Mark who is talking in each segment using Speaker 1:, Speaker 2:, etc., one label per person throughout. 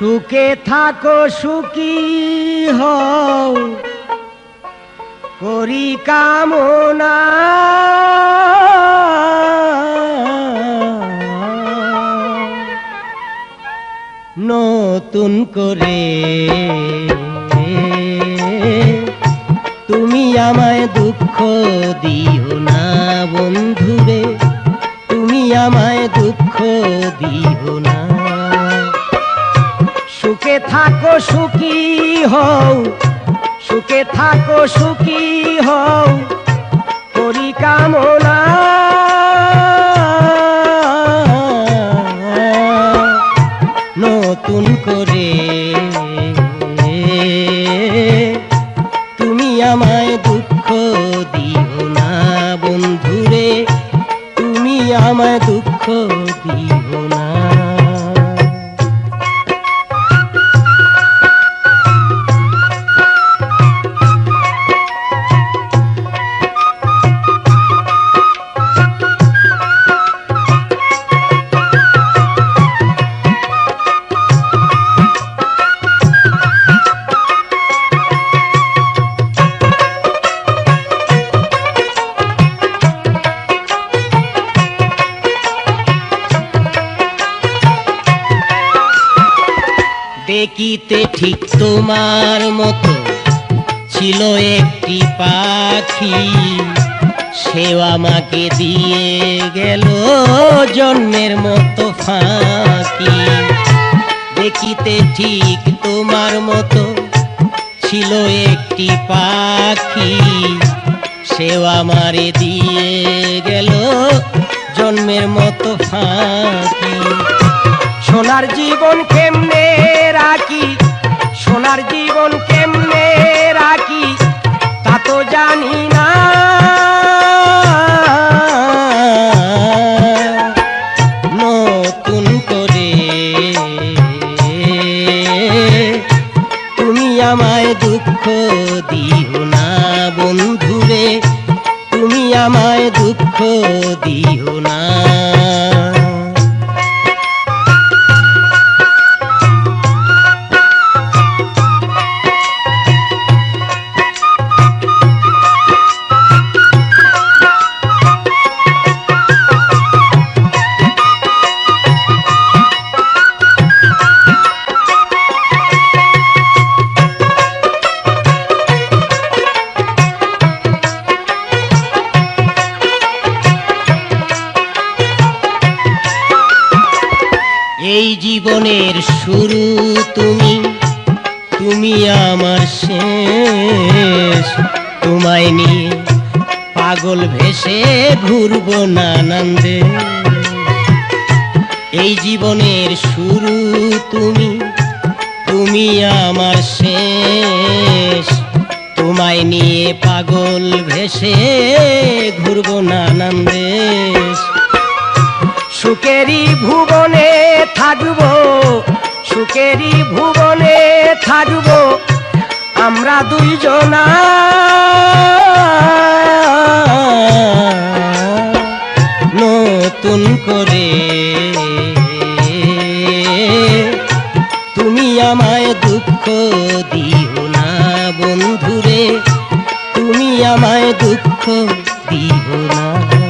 Speaker 1: সুখে থাকো, সুখী হও। করি কামনা। নতুন করে তুমি আমায় দুঃখ দিও না বন্ধুরে তুমি আমায় দুঃখ দিও না। থাকো সুখী হও সুখে থাকো সুখী হও করি কামনা নতুন করে তুমি আমায় দেখিতে ঠিক তোমার মতো ছিল একটি পাখি। সেও আমাকে দিয়ে গেল জন্মের মতো ফাঁকি। দেখিতে ঠিক তোমার মতো ছিল একটি পাখি। সেও আমারে দিয়ে গেল জন্মের মতো ফাঁকি। সোনার জীবন কেমনে রাখি? সোনার জীবন কেমনে রাখি? তা তো জানি না। নতুন করে। তুমি আমায় দুঃখ দিও না বন্ধুরে। তুমি আমায় দুঃখ দিও আমার শেষ। তোমায় নিয়ে পাগল ভেসে ঘুরবো নানন্দে। এই জীবনের শুরু তুমি তুমি আমার শেষ। তোমায় নিয়ে পাগল ভেসে ঘুরবো নানান সুখেরই ভুবনে থাকব সুখেরই ভুবনে থাকব। আমরা দুইজনা। নতুন করে। তুমি আমায় দুঃখ দিও না বন্ধুরে। তুমি আমায় দুঃখ দিও না।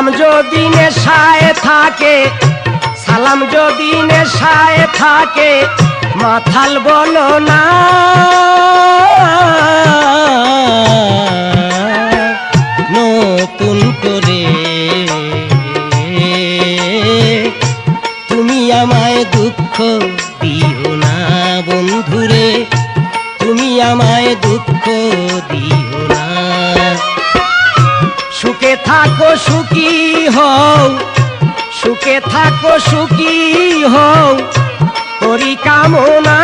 Speaker 1: সালাম যদি নেশায় থাকে, সালাম যদি নেশায় থাকে,
Speaker 2: মাথাল বলো না
Speaker 1: নতুন করে তুমি আমায় দুঃখ দিও না বন্ধুরে, তুমি আমায় দুঃখ দিও
Speaker 2: থাকো সুখী হও, সুখে থাকো সুখী হও করি কামনা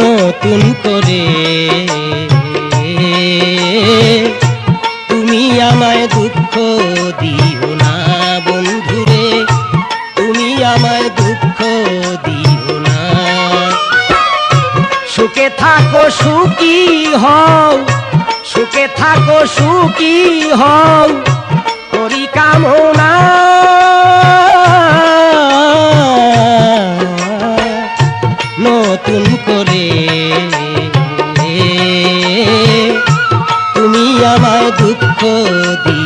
Speaker 1: নতুন করে তুমি আমায় দুঃখ দিও না বন্ধুরে, তুমি আমায়
Speaker 2: থাকো সুখী হও, সুখে থাকো সুখী হও করি কামনা
Speaker 1: নতুন করে তুমি আমায় দুঃখ দিও